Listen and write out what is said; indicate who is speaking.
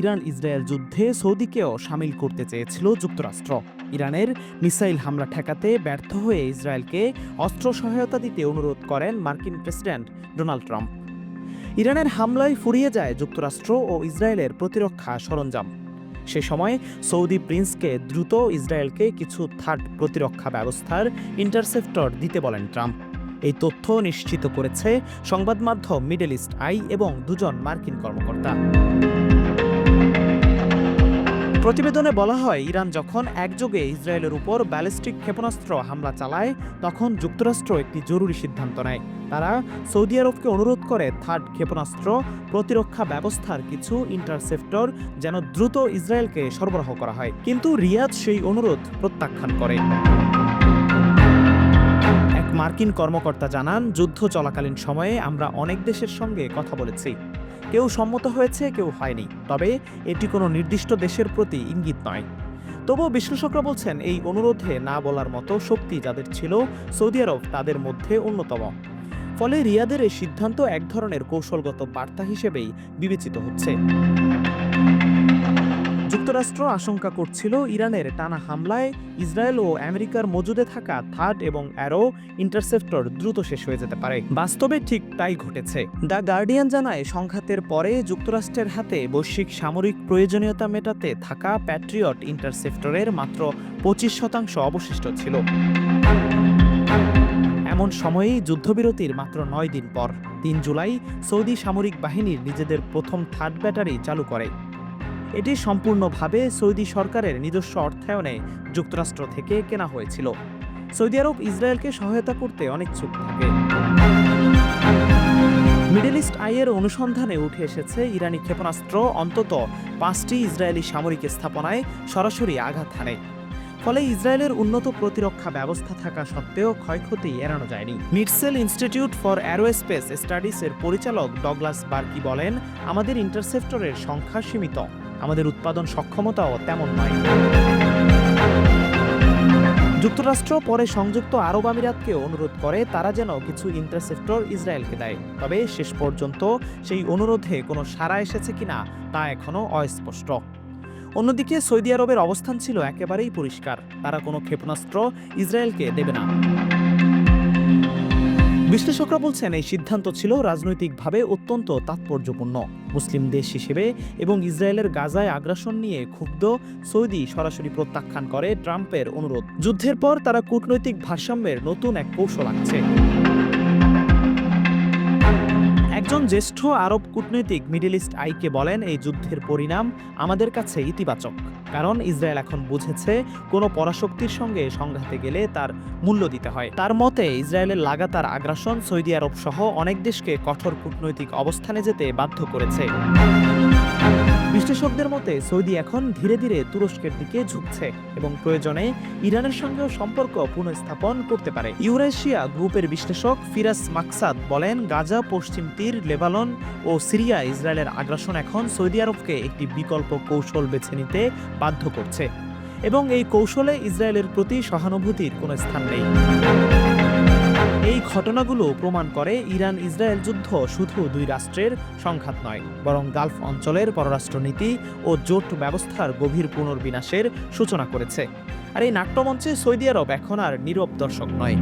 Speaker 1: Iran Israel যুদ্ধে সৌদিকেও সামিল করতে চেয়েছিল যুক্তরাষ্ট্র। ইরানের মিসাইল হামলা ঠেকাতে ব্যর্থ হয়ে ইসরায়েলকে অস্ত্র সহায়তা দিতে অনুরোধ করেন মার্কিন প্রেসিডেন্ট ডোনাল্ড ট্রাম্প। ইরানের হামলায় ফুরিয়ে যায় যুক্তরাষ্ট্র ও ইসরায়েলের প্রতিরক্ষা সরঞ্জাম। সে সময় সৌদি প্রিন্সকে দ্রুত ইসরায়েলকে কিছু থার্ড প্রতিরক্ষা ব্যবস্থার ইন্টারসেপ্টর দিতে বলেন ট্রাম্প। এই তথ্য নিশ্চিত করেছে সংবাদ মাধ্যম মিডল ইস্ট আই এবং দুজন মার্কিন কর্মকর্তা। প্রতিবেদনে বলা হয়, ইরান যখন একযোগে ইসরায়েলের উপর ব্যালিস্টিক ক্ষেপণাস্ত্র হামলা চালায়, তখন যুক্তরাষ্ট্র একটি জরুরি সিদ্ধান্ত নেয়। তারা সৌদি আরবকে অনুরোধ করে থার্ড ক্ষেপণাস্ত্র প্রতিরক্ষা ব্যবস্থার কিছু ইন্টারসেপ্টর যেন দ্রুত ইসরায়েলকে সরবরাহ করা হয়। কিন্তু রিয়াদ সেই অনুরোধ প্রত্যাখ্যান করে। মার্কিন কর্মকর্তা জানান, যুদ্ধ চলাকালীন সময়ে আমরা অনেক দেশের সঙ্গে কথা বলেছি। কেউ সম্মত হয়েছে, কেউ হয়নি। তবে এটি কোনো নির্দিষ্ট দেশের প্রতি ইঙ্গিত নয়। তবুও বিশ্লেষকরা বলছেন, এই অনুরোধে না বলার মতো শক্তি যাদের ছিল, সৌদি আরব তাদের মধ্যে অন্যতম। ফলে রিয়াদের এই সিদ্ধান্ত এক ধরনের কৌশলগত বার্তা হিসেবেই বিবেচিত হচ্ছে। যুক্তরাষ্ট্র আশঙ্কা করছিল ইরানের টানা হামলায় ইসরায়েল ও আমেরিকার মজুদে থাকা থার্ড এবং অ্যারো ইন্টারসেপ্টর দ্রুত শেষ হয়ে যেতে পারে। বাস্তবে ঠিক তাই ঘটেছে। দ্য গার্ডিয়ান জানায়, সংঘাতের পরে যুক্তরাষ্ট্রের হাতে বৈশ্বিক সামরিক প্রয়োজনীয়তা মেটাতে থাকা প্যাট্রিয়ট ইন্টারসেপ্টরের মাত্র পঁচিশ শতাংশ অবশিষ্ট ছিল। এমন সময়েই যুদ্ধবিরতির মাত্র নয় দিন পর, তিন জুলাই সৌদি সামরিক বাহিনীর নিজেদের প্রথম থার্ড ব্যাটারি চালু করে। এটি সম্পূর্ণভাবে সৌদি সরকারের নিজস্ব অর্থায়নে যুক্তরাষ্ট্র থেকে কেনা হয়েছিল। সৌদি আরব ইসরায়েলকে সহায়তা করতে অনিচ্ছুক থাকে। মিডল ইস্ট আইয়ের অনুসন্ধানে উঠে এসেছে, ইরানি ক্ষেপণাস্ত্র অন্তত পাঁচটি ইসরায়েলি সামরিক স্থাপনায় সরাসরি আঘাত হানে। ফলে ইসরায়েলের উন্নত প্রতিরক্ষা ব্যবস্থা থাকা সত্ত্বেও ক্ষয়ক্ষতি এড়ানো যায়নি। মিডসেল ইনস্টিটিউট ফর অ্যারোস্পেস স্টাডিজের পরিচালক ডগলাস বার্কি বলেন, আমাদের ইন্টারসেপ্টরের সংখ্যা সীমিত। আমাদের উৎপাদন সক্ষমতাও তেমন নয়। যুক্তরাষ্ট্র পরে সংযুক্ত আরব আমিরাতকে অনুরোধ করে তারা যেন কিছু ইন্টারসেপ্টর ইসরায়েলকে দেয়। তবে শেষ পর্যন্ত সেই অনুরোধে কোনো সাড়া এসেছে কিনা তা এখনও অস্পষ্ট। অন্যদিকে সৌদি আরবের অবস্থান ছিল একেবারেই পরিষ্কার। তারা কোনো ক্ষেপণাস্ত্র ইসরায়েলকে দেবে না। বিশ্লেষকরা বলছেন, এই সিদ্ধান্ত ছিল রাজনৈতিকভাবে অত্যন্ত তাৎপর্যপূর্ণ। মুসলিম দেশ হিসেবে এবং ইসরায়েলের গাজায় আগ্রাসন নিয়ে ক্ষুব্ধ সৌদি সরাসরি প্রত্যাখ্যান করে ট্রাম্পের অনুরোধ। যুদ্ধের পর তারা কূটনৈতিক ভারসাম্যের নতুন এক কৌশল আঁকছে। একজন জ্যেষ্ঠ আরব কূটনৈতিক মিডিল ইস্ট আইকে বলেন, এই যুদ্ধের পরিণাম আমাদের কাছে ইতিবাচক, কারণ ইসরায়েল এখন বুঝেছে কোনো পরাশক্তির সঙ্গে সংঘাতে গেলে তার মূল্য দিতে হয়। তার মতে, ইসরায়েলের লাগাতার আগ্রাসন সৌদি আরব সহ অনেক দেশকে কঠোর কূটনৈতিক অবস্থানে যেতে বাধ্য করেছে। বিশ্লেষকদের মতে, সৌদি এখন ধীরে ধীরে তুরস্কের দিকে ঝুঁকছে এবং প্রয়োজনে ইরানের সঙ্গেও সম্পর্ক পুনঃস্থাপন করতে পারে। ইউরেশিয়া গ্রুপের বিশ্লেষক ফিরাস মাকসাদ বলেন, গাজা, পশ্চিম তীর, লেবানন ও সিরিয়া ইসরায়েলের আগ্রাসন এখন সৌদি আরবকে একটি বিকল্প কৌশল বেছে নিতে বাধ্য করছে এবং এই কৌশলে ইসরায়েলের প্রতি সহানুভূতির কোনো স্থান নেই। এই ঘটনাগুলো প্রমাণ করে ইরান ইসরায়েল যুদ্ধ শুধু দুই রাষ্ট্রের সংঘাত নয়, বরং গালফ অঞ্চলের পররাষ্ট্রনীতি ও জোট ব্যবস্থার গভীর পুনর্বিনাশের সূচনা করেছে। আর এই নাট্যমঞ্চে সৌদি আরব এখন আর নীরব দর্শক নয়।